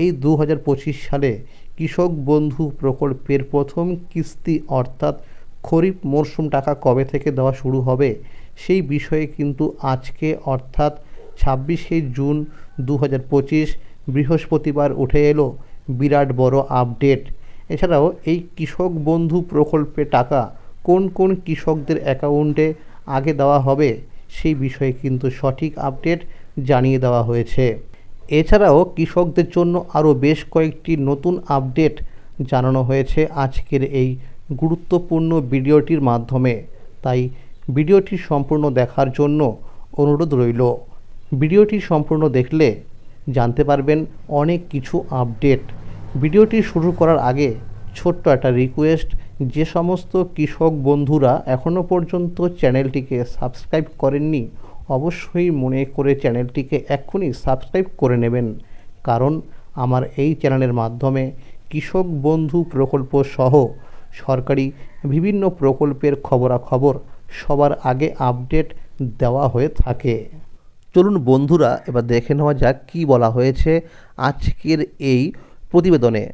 এই দু হাজার পঁচিশ সালে কৃষক বন্ধু প্রকল্পের প্রথম কিস্তি অর্থাৎ খরিফ মরশুম টাকা কবে থেকে দেওয়া শুরু হবে, সেই বিষয়ে কিন্তু আজকে অর্থাৎ ছাব্বিশে জুন দু হাজার পঁচিশ বৃহস্পতিবার উঠে এলো বিরাট বড় আপডেট। এছাড়াও এই কৃষক বন্ধু প্রকল্পে টাকা কোন কোন কৃষকদের অ্যাকাউন্টে আগে দেওয়া হবে, সেই বিষয়ে কিন্তু সঠিক আপডেট জানিয়ে দেওয়া হয়েছে। এছাড়াও কৃষকদের জন্য আরও বেশ কয়েকটি নতুন আপডেট জানানো হয়েছে আজকের এই গুরুত্বপূর্ণ ভিডিওটির মাধ্যমে। তাই ভিডিওটি সম্পূর্ণ দেখার জন্য অনুরোধ রইল। ভিডিওটি সম্পূর্ণ দেখলে জানতে পারবেন অনেক কিছু আপডেট। ভিডিওটি শুরু করার আগে ছোট্ট একটা রিকোয়েস্ট, যে সমস্ত কৃষক বন্ধুরা এখনও পর্যন্ত চ্যানেলটিকে সাবস্ক্রাইব করেননি অবশ্যই মনে করে চ্যানেলটিকে এক্ষুনি সাবস্ক্রাইব করে নেবেন। কারণ আমার এই চ্যানেলের মাধ্যমে কৃষক বন্ধু প্রকল্প সহ সরকারি বিভিন্ন প্রকল্পের খবরাখবর সবার আগে আপডেট দেওয়া হয়ে থাকে। চলুন বন্ধুরা, এবার দেখে নেওয়া যাক কী বলা হয়েছে আজকের এই প্রতিবেদনে।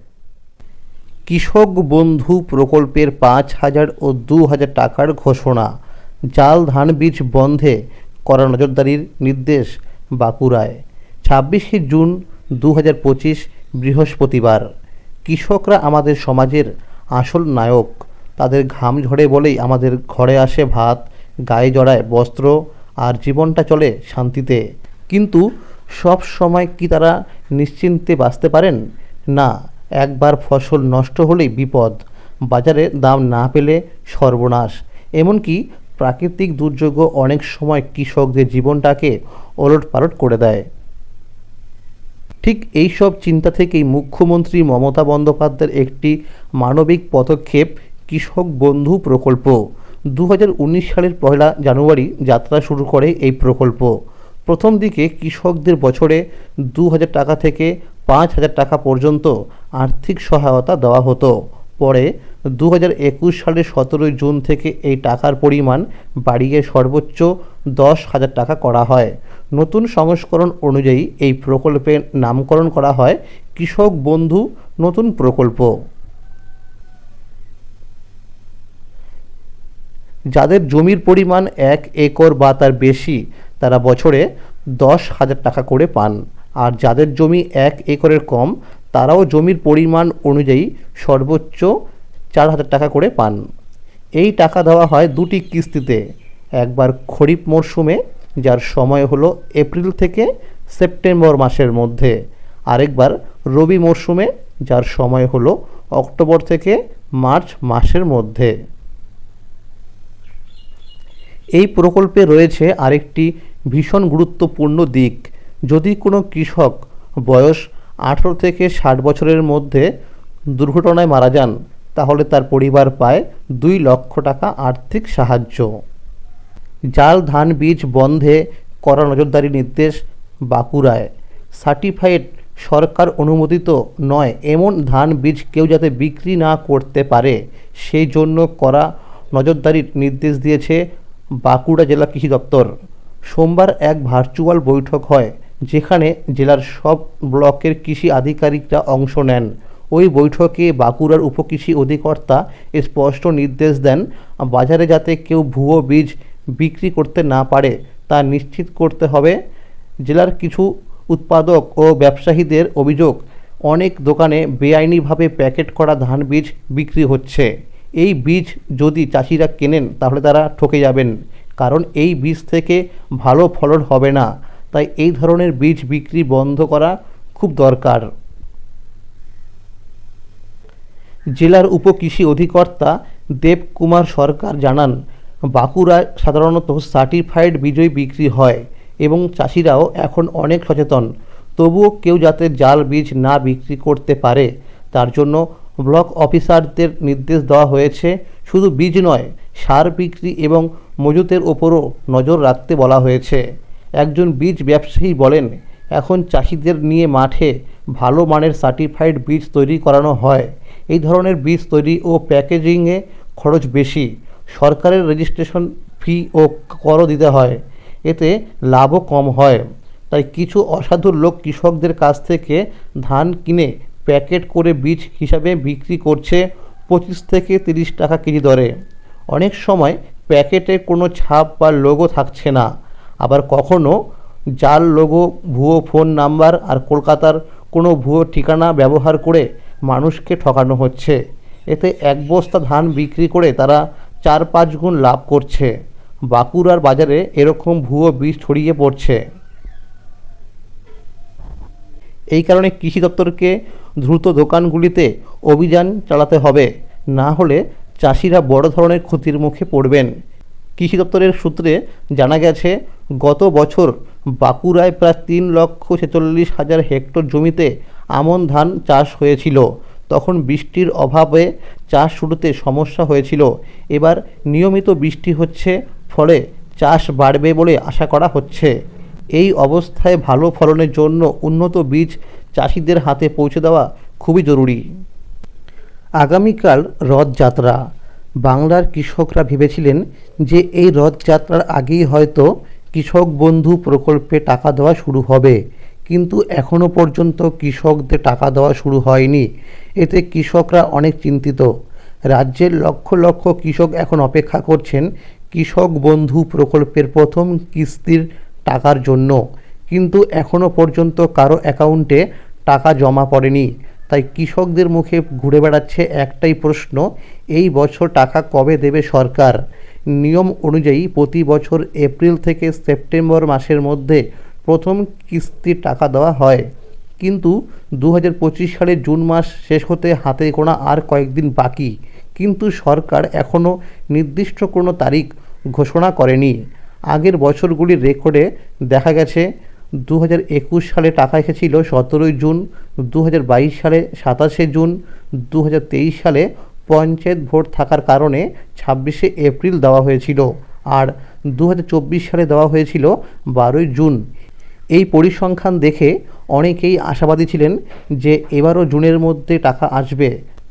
কৃষক বন্ধু প্রকল্পের পাঁচ হাজার ও দু হাজার টাকার ঘোষণা। জাল ধান বীজ বন্ধে করা নজরদারির নির্দেশ বাঁকুড়ায়। ছাব্বিশে জুন দু হাজার পঁচিশ বৃহস্পতিবার। কৃষকরা আমাদের সমাজের আসল নায়ক। তাদের ঘাম ঝরে বলেই আমাদের ঘরে আসে ভাত, গায়ে জড়ায় বস্ত্র আর জীবনটা চলে শান্তিতে। কিন্তু সব সময় কি তারা নিশ্চিন্তে বাঁচতে পারেন? না, একবার ফসল নষ্ট হলেই বিপদ। বাজারে দাম না পেলে সর্বনাশ। এমনকি প্রাকৃতিক দুর্যোগও অনেক সময় কৃষকদের জীবনটাকে ওলট পালট করে দেয়। ঠিক এই সব চিন্তা থেকেই মুখ্যমন্ত্রী মমতা বন্দ্যোপাধ্যায়ের একটি মানবিক পদক্ষেপ, কৃষক বন্ধু প্রকল্প। দু হাজার উনিশ সালের পয়লা জানুয়ারি যাত্রা শুরু করে এই প্রকল্প। প্রথম দিকে কৃষকদের বছরে দু হাজার টাকা থেকে পাঁচ হাজার টাকা পর্যন্ত আর্থিক সহায়তা দেওয়া হতো। পরে দু হাজার একুশ সালের সতেরোই জুন থেকে এই টাকার পরিমাণ বাড়িয়ে সর্বোচ্চ দশ হাজার টাকা করা হয়। নতুন সংস্করণ অনুযায়ী এই প্রকল্পের নামকরণ করা হয় কৃষক বন্ধু নতুন প্রকল্প। যাদের জমির পরিমাণ এক একর বা তার বেশি, তারা বছরে দশ হাজার টাকা করে পান। আর যাদের জমি এক একরের কম তারাও জমির পরিমাণ অনুযায়ী সর্বোচ্চ চার হাজার টাকা করে পান। এই টাকা দেওয়া হয় দুটি কিস্তিতে। একবার খরিফ মরশুমে, যার সময় হলো এপ্রিল থেকে সেপ্টেম্বর মাসের মধ্যে। আরেকবার রবি মরশুমে, যার সময় হলো অক্টোবর থেকে মার্চ মাসের মধ্যে। এই প্রকল্পে রয়েছে আরেকটি ভীষণ গুরুত্বপূর্ণ দিক। যদি কোনো কৃষক বয়স আঠেরো থেকে ষাট বছরের মধ্যে দুর্ঘটনায় মারা যান, তাহলে তার পরিবার পায় দুই লক্ষ টাকা আর্থিক সাহায্য। জাল ধান বীজ বন্ধে করা নজরদারি নির্দেশ বাঁকুড়ায়। সার্টিফাইড সরকার অনুমোদিত নয় এমন ধান বীজ কেউ যাতে বিক্রি না করতে পারে, সেই জন্য করা নজরদারির নির্দেশ দিয়েছে বাঁকুড়া জেলা কৃষি দপ্তর। সোমবার এক ভার্চুয়াল বৈঠক হয় যেখানে জেলার সব ব্লকের কৃষি আধিকারিকরা অংশ নেন। ওই বৈঠকে বাঁকুড়ার উপকৃষি অধিকর্তা স্পষ্ট নির্দেশ দেন, বাজারে যাতে কেউ ভুয়ো বীজ বিক্রি করতে না পারে, তা নিশ্চিত করতে হবে। জেলার কিছু উৎপাদক ও ব্যবসায়ীদের অভিযোগ, অনেক দোকানে বেআইনিভাবে প্যাকেট করা ধান বীজ বিক্রি হচ্ছে। এই বীজ যদি চাষিরা কেনেন, তাহলে তারা ঠকে যাবেন, কারণ এই বীজ থেকে ভালো ফলন হবে না। তাই এই ধরনের বীজ বিক্রি বন্ধ করা খুব দরকার। জেলার উপকৃষি অধিকর্তা দেবকুমার সরকার জানান বাঁকুড়ায় সাধারণত সার্টিফাইড বীজই বিক্রি হয় এবং চাষিরাও এখন অনেক সচেতন। তবুও কেউ যাতে জাল বীজ না বিক্রি করতে পারে, তার জন্য ব্লক অফিসারদের নির্দেশ দেওয়া হয়েছে। শুধু বীজ নয়, সার বিক্রি এবং মজুতের ওপরও নজর রাখতে বলা হয়েছে। একজন বীজ ব্যবসায়ী বলেন, এখন চাষিদের নিয়ে মাঠে ভালো মানের সার্টিফাইড বীজ তৈরি করানো হয়। এই ধরনের বীজ তৈরি ও প্যাকেজিংয়ে খরচ বেশি। সরকারের রেজিস্ট্রেশন ফি ও করও দিতে হয়। এতে লাভও কম হয়। তাই কিছু অসাধু লোক কৃষকদের কাছ থেকে ধান কিনে প্যাকেট করে বীজ হিসাবে বিক্রি করছে পঁচিশ থেকে তিরিশ টাকা কেজি দরে। অনেক সময় প্যাকেটে কোনো ছাপ বা লোগো থাকছে না। আবার কখনো জাল লোগো, ভুয়ো ফোন নাম্বার আর কলকাতার কোনো ভুয়ো ঠিকানা ব্যবহার করে মানুষকে ঠকানো হচ্ছে। এতে এক বস্তা ধান বিক্রি করে তারা চার পাঁচ গুণ লাভ করছে। বাঁকুড়ার বাজারে এরকম ভুয়ো বীজ ছড়িয়ে পড়ছে। এই কারণে কৃষি দপ্তরকে দ্রুত দোকানগুলিতে অভিযান চালাতে হবে। না হলে চাষিরা বড় ধরনের ক্ষতির মুখে পড়বেন। কৃষি দপ্তরের সূত্রে জানা গেছে গত বছর বাঁকুড়ায় প্রায় তিন লক্ষ ছেচল্লিশ হাজার হেক্টর জমিতে আমন ধান চাষ হয়েছিল। তখন বৃষ্টির অভাবে চাষ শুরুতে সমস্যা হয়েছিল। এবার নিয়মিত বৃষ্টি হচ্ছে, ফলে চাষ বাড়বে বলে আশা করা হচ্ছে। এই অবস্থায় ভালো ফলনের জন্য উন্নত বীজ চাষিদের হাতে পৌঁছে দেওয়া খুবই জরুরি। আগামীকাল রথযাত্রা। বাংলার কৃষকরা ভেবেছিলেন যে এই রথযাত্রার আগেই হয়তো কৃষক বন্ধু প্রকল্পে টাকা দেওয়া শুরু হবে। কিন্তু এখনও পর্যন্ত কৃষকদের টাকা দেওয়া শুরু হয়নি। এতে কৃষকরা অনেক চিন্তিত। রাজ্যের লক্ষ লক্ষ কৃষক এখন অপেক্ষা করছেন কৃষক বন্ধু প্রকল্পের প্রথম কিস্তির টাকার জন্য। কিন্তু এখনও পর্যন্ত কারও অ্যাকাউন্টে টাকা জমা পড়েনি। তাই কৃষকদের মুখে ঘুরে বেড়াচ্ছে একটাই প্রশ্ন, এই বছর টাকা কবে দেবে সরকার? নিয়ম অনুযায়ী প্রতি বছর এপ্রিল থেকে সেপ্টেম্বর মাসের মধ্যে প্রথম কিস্তির টাকা দেওয়া হয়। কিন্তু দু হাজার সালের জুন মাস শেষ হতে হাতে গোনা আর কয়েকদিন বাকি। কিন্তু সরকার এখনও নির্দিষ্ট কোনো তারিখ ঘোষণা করেনি। আগের বছরগুলির রেকর্ডে দেখা গেছে দু হাজার একুশ সালে টাকা এসেছিল সতেরোই জুন দু হাজার বাইশ সালে সাতাশে জুন দু হাজার তেইশ সালে পঞ্চায়েত ভোট থাকার কারণে ছাব্বিশে এপ্রিল দেওয়া হয়েছিল আর দু হাজার চব্বিশ সালে দেওয়া হয়েছিল বারোই জুন। এই পরিসংখ্যান দেখে অনেকেই আশাবাদী ছিলেন যে এবারও জুনের মধ্যে টাকা আসবে,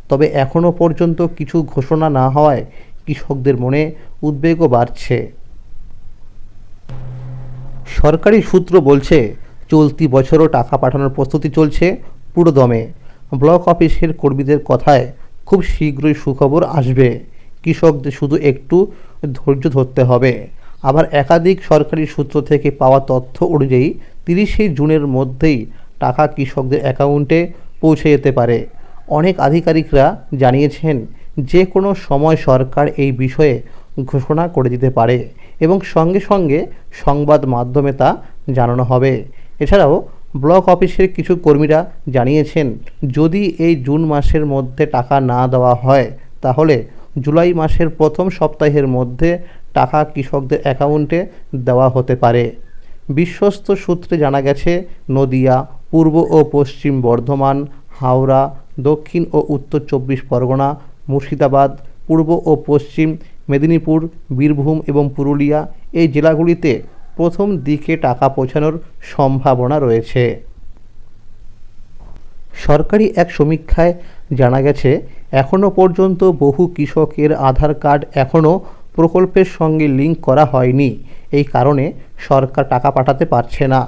তবে এখনও পর্যন্ত কিছু ঘোষণা না হওয়ায় কৃষকদের মনে উদ্বেগও বাড়ছে। সরকারি সূত্র বলছে, চলতি বছরও টাকা পাঠানোর প্রস্তুতি চলছে পুরো দমে ব্লক অফিসের কর্মীদের কথায় খুব শীঘ্রই সুখবর আসবে। কৃষকদের শুধু একটু ধৈর্য ধরতে হবে। আবার একাধিক সরকারি সূত্র থেকে পাওয়া তথ্য অনুযায়ী তিরিশে জুনের মধ্যেই টাকা কৃষকদের অ্যাকাউন্টে পৌঁছে যেতে পারে। অনেক আধিকারিকরা জানিয়েছেন যে কোনো সময় সরকার এই বিষয়ে ঘোষণা করে দিতে পারে এবং সঙ্গে সঙ্গে সংবাদ মাধ্যমে তা জানানো হবে। এছাড়াও ব্লক অফিসের কিছু কর্মীরা জানিয়েছেন, যদি এই জুন মাসের মধ্যে টাকা না দেওয়া হয়, তাহলে জুলাই মাসের প্রথম সপ্তাহের মধ্যে টাকা কৃষকদের অ্যাকাউন্টে দেওয়া হতে পারে। বিশ্বস্ত সূত্রে জানা গেছে, নদিয়া, পূর্ব ও পশ্চিম বর্ধমান, হাওড়া, দক্ষিণ ও উত্তর চব্বিশ পরগনা, মুর্শিদাবাদ, পূর্ব ও পশ্চিম মেদিনীপুর, বীরভূম এবং পুরুলিয়া এই জেলাগুলিতে প্রথম দিকে টাকা পৌঁছানোর সম্ভাবনা রয়েছে। সরকারি এক সমীক্ষায় জানা গেছে এখনও পর্যন্ত বহু কৃষকের আধার কার্ড এখনও প্রকল্পের সঙ্গে লিঙ্ক করা হয়নি। এই কারণে সরকার টাকা পাঠাতে পারছে না।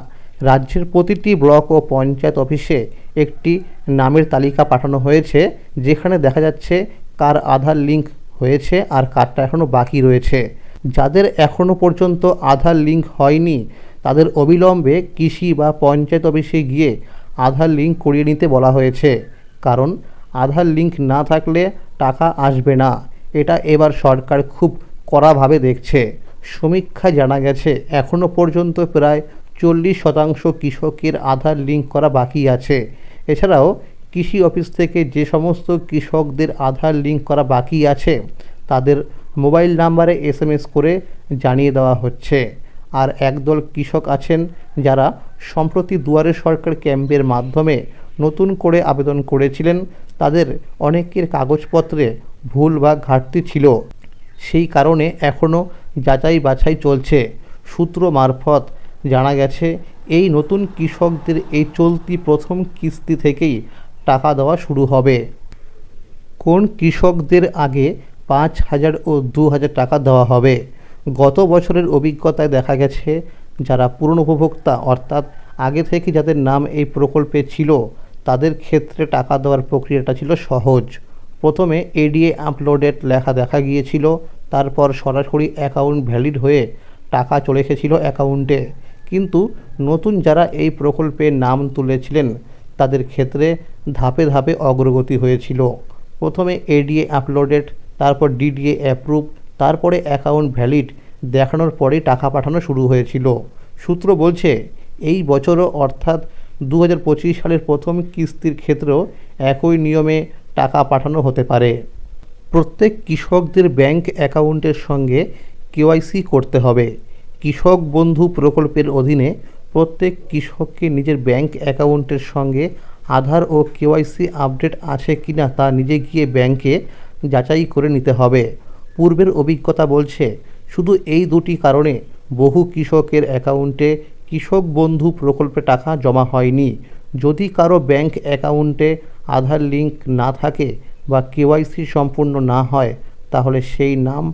রাজ্যের প্রতিটি ব্লক ও পঞ্চায়েত অফিসে একটি নামের তালিকা পাঠানো হয়েছে, যেখানে দেখা যাচ্ছে কার আধার লিঙ্ক হয়েছে আর কার্ডটা এখনও বাকি রয়েছে। যাদের এখনও পর্যন্ত আধার লিঙ্ক হয়নি, তাদের অবিলম্বে কৃষি বা পঞ্চায়েত অফিসে গিয়ে আধার লিঙ্ক করিয়ে নিতে বলা হয়েছে। কারণ, আধার লিঙ্ক না থাকলে টাকা আসবে না। এটা এবার সরকার খুব কড়াভাবে দেখছে। সমীক্ষায় জানা গেছে এখনও পর্যন্ত প্রায় চল্লিশ শতাংশ কৃষকের আধার লিঙ্ক করা বাকি আছে। এছাড়াও, কৃষি অফিস থেকে যে সমস্ত কৃষকদের আধার লিঙ্ক করা বাকি আছে, তাদের মোবাইল নাম্বারে এসএমএস করে জানিয়ে দেওয়া হচ্ছে। আর একদল কৃষক আছেন যারা সম্প্রতি দুয়ারে সরকার ক্যাম্পের মাধ্যমে নতুন করে আবেদন করেছিলেন। তাদের অনেকের কাগজপত্রে ভুল বা ঘাটতি ছিল। সেই কারণে এখনও যাচাই বাছাই চলছে। সূত্র মারফত জানা গেছে, এই নতুন কৃষকদের এই চলতি প্রথম কিস্তি থেকেই টাকা দেওয়া শুরু হবে। কোন কৃষকদের আগে পাঁচ হাজার ও দু হাজার টাকা দেওয়া হবে। গত বছরের অভিজ্ঞতায় দেখা গেছে, যারা পুরনো উপভোক্তা, অর্থাৎ আগে থেকে যাদের নাম এই প্রকল্পে ছিল, তাদের ক্ষেত্রে টাকা দেওয়ার প্রক্রিয়াটা ছিল সহজ। প্রথমে এডিএ আপলোডেড লেখা দেখা গিয়েছিল, তারপর সরাসরি অ্যাকাউন্ট ভ্যালিড হয়ে টাকা চলে এসেছিল অ্যাকাউন্টে কিন্তু নতুন যারা এই প্রকল্পে নাম তুলেছিলেন, তাদের ক্ষেত্রে ধাপে ধাপে অগ্রগতি হয়েছিল। প্রথমে এডিএ আপলোডেড তারপর ডিডিএ অ্যাপ্রুভ তারপরে অ্যাকাউন্ট ভ্যালিড দেখানোর পরেই টাকা পাঠানো শুরু হয়েছিল। সূত্র বলছে, এই বছরও অর্থাৎ দু হাজার পঁচিশ সালের প্রথম কিস্তির ক্ষেত্রেও একই নিয়মে টাকা পাঠানো হতে পারে। প্রত্যেক কৃষকদের ব্যাংক অ্যাকাউন্টের সঙ্গে কেওয়াইসি করতে হবে। কৃষক বন্ধু প্রকল্পের অধীনে প্রত্যেক কৃষককে নিজের ব্যাংক অ্যাকাউন্টের সঙ্গে আধার ও কেওয়াইসি আপডেট আছে কিনা তা নিজে গিয়ে ব্যাংকে যাচাই করে নিতে হবে। পূর্বের অভিজ্ঞতা বলছে, শুধু এই দুটি কারণে বহু কৃষকের অ্যাকাউন্টে কৃষক বন্ধু প্রকল্পে টাকা জমা হয়নি। যদি কারও ব্যাংক অ্যাকাউন্টে আধার লিঙ্ক না থাকে বা কেওয়াইসি সম্পূর্ণ না হয়, তাহলে সেই নাম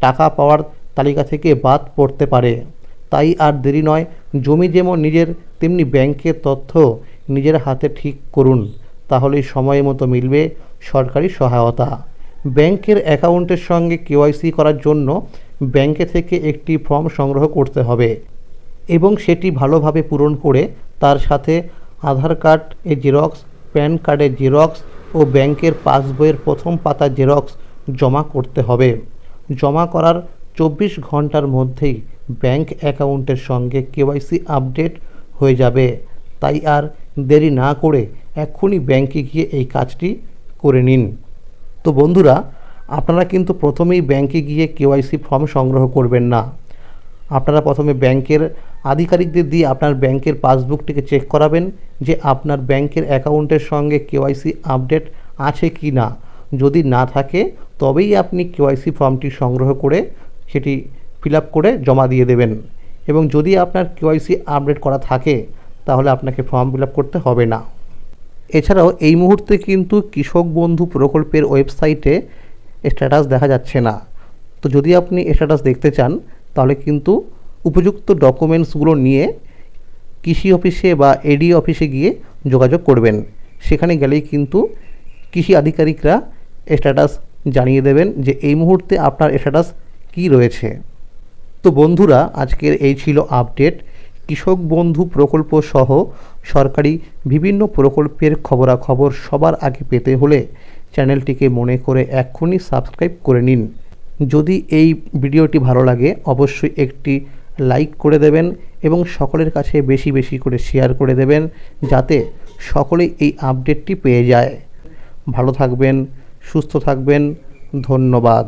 টাকা পাওয়ার তালিকা থেকে বাদ পড়তে পারে। তাই আর দেরি নয়, জমি যেমন নিজের, তেমনি ব্যাংকের তথ্য নিজের হাতে ঠিক করুন। তাহলেই সময় মতো মিলবে সরকারি সহায়তা। ব্যাংকের অ্যাকাউন্টের সঙ্গে কেওয়াইসি করার জন্য ব্যাংকে থেকে একটি ফর্ম সংগ্রহ করতে হবে এবং সেটি ভালোভাবে পূরণ করে তার সাথে আধার কার্ড এর জেরক্স, প্যান কার্ডের জেরক্স ও ব্যাংকের পাসবইয়ের প্রথম পাতা জেরক্স জমা করতে হবে। জমা করার চব্বিশ ঘণ্টার মধ্যেই ব্যাংক অ্যাকাউন্টের সঙ্গে কেওয়াইসি আপডেট হয়ে যাবে। তাই আর দেরি না করে এক্ষুনি ব্যাংকে গিয়ে এই কাজটি করে নিন। তো বন্ধুরা, আপনারা কিন্তু প্রথমেই ব্যাংকে গিয়ে কেওয়াইসি ফর্ম সংগ্রহ করবেন না। আপনারা প্রথমে ব্যাংকের আধিকারিকদের দিয়ে আপনার ব্যাংকের পাসবুকটিকে চেক করাবেন যে আপনার ব্যাংকের অ্যাকাউন্টের সঙ্গে কেওয়াইসি আপডেট আছে কি না। যদি না থাকে, তবেই আপনি কেওয়াইসি ফর্মটি সংগ্রহ করে সেটি ফিল আপ করে জমা দিয়ে দেবেন। এবং যদি আপনার কেওয়াইসি আপডেট করা থাকে, তাহলে আপনাকে ফর্ম ফিল আপ করতে হবে না। এছাড়াও এই মুহূর্তে কিন্তু কৃষক বন্ধু প্রকল্পের ওয়েবসাইটে স্ট্যাটাস দেখা যাচ্ছে না। তো যদি আপনি স্ট্যাটাস দেখতে চান, তাহলে কিন্তু উপযুক্ত ডকুমেন্টসগুলো নিয়ে কৃষি অফিসে বা এডি অফিসে গিয়ে যোগাযোগ করবেন। সেখানে গেলেই কিন্তু কৃষি আধিকারিকরা স্ট্যাটাস জানিয়ে দেবেন যে এই মুহূর্তে আপনার স্ট্যাটাস কী রয়েছে। তো বন্ধুরা, আজকের এই ছিল আপডেট। কৃষক বন্ধু প্রকল্প সহ সরকারি বিভিন্ন প্রকল্পের খবরাখবর সবার আগে পেতে হলে চ্যানেলটিকে মনে করে এক্ষুনি সাবস্ক্রাইব করে নিন। যদি এই ভিডিওটি ভালো লাগে, অবশ্যই একটি লাইক করে দেবেন এবং সকলের কাছে বেশি বেশি করে শেয়ার করে দেবেন যাতে সকলেই এই আপডেটটি পেয়ে যায়। ভালো থাকবেন, সুস্থ থাকবেন, ধন্যবাদ।